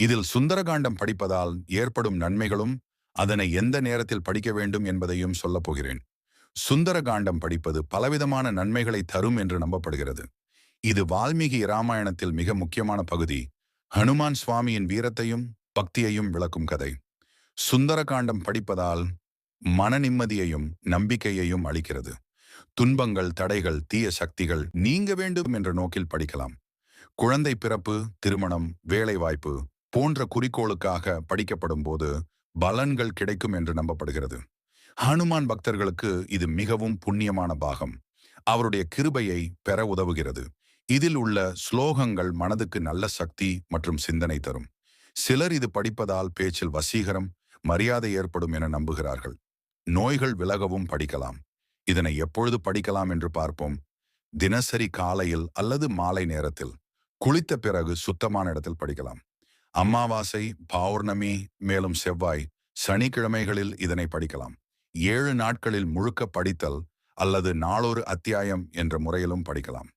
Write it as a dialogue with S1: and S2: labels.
S1: இதில் சுந்தரகாண்டம் படிப்பதால் ஏற்படும் நன்மைகளும் அதனை எந்த நேரத்தில் படிக்க வேண்டும் என்பதையும் சொல்லப் போகிறேன். சுந்தரகாண்டம் படிப்பது பலவிதமான நன்மைகளை தரும் என்று நம்பப்படுகிறது. இது வால்மீகி இராமாயணத்தில் மிக முக்கியமான பகுதி. ஹனுமான் சுவாமியின் வீரத்தையும் பக்தியையும் விளக்கும் கதை. சுந்தரகாண்டம் படிப்பதால் மன நிம்மதியையும் நம்பிக்கையையும் அளிக்கிறது. துன்பங்கள் தடைகள் தீய சக்திகள் நீங்க வேண்டும் என்ற நோக்கில் படிக்கலாம். குழந்தை பிறப்பு திருமணம் வேலைவாய்ப்பு போன்ற குறிக்கோளுக்காக படிக்கப்படும் போது பலன்கள் கிடைக்கும் என்று நம்பப்படுகிறது. ஹனுமான் பக்தர்களுக்கு இது மிகவும் புண்ணியமான பாகம். அவருடைய கிருபையை பெற உதவுகிறது. இதில் உள்ள ஸ்லோகங்கள் மனதுக்கு நல்ல சக்தி மற்றும் சிந்தனை தரும். சிலர் இது படிப்பதால் பேச்சில் வசீகரம் மரியாதை ஏற்படும் என நம்புகிறார்கள். நோய்கள் விலகவும் படிக்கலாம். இதனை எப்பொழுது படிக்கலாம் என்று பார்ப்போம். தினசரி காலையில் அல்லது மாலை நேரத்தில். குளித்த பிறகு சுத்தமான இடத்தில் படிக்கலாம். அமாவாசை பௌர்ணமி மேலும் செவ்வாய் சனிக்கிழமைகளில் இதனை படிக்கலாம். ஏழு நாட்களில் முழுக்க படித்தல் அல்லது நாளொரு அத்தியாயம் என்ற முறையிலும் படிக்கலாம்.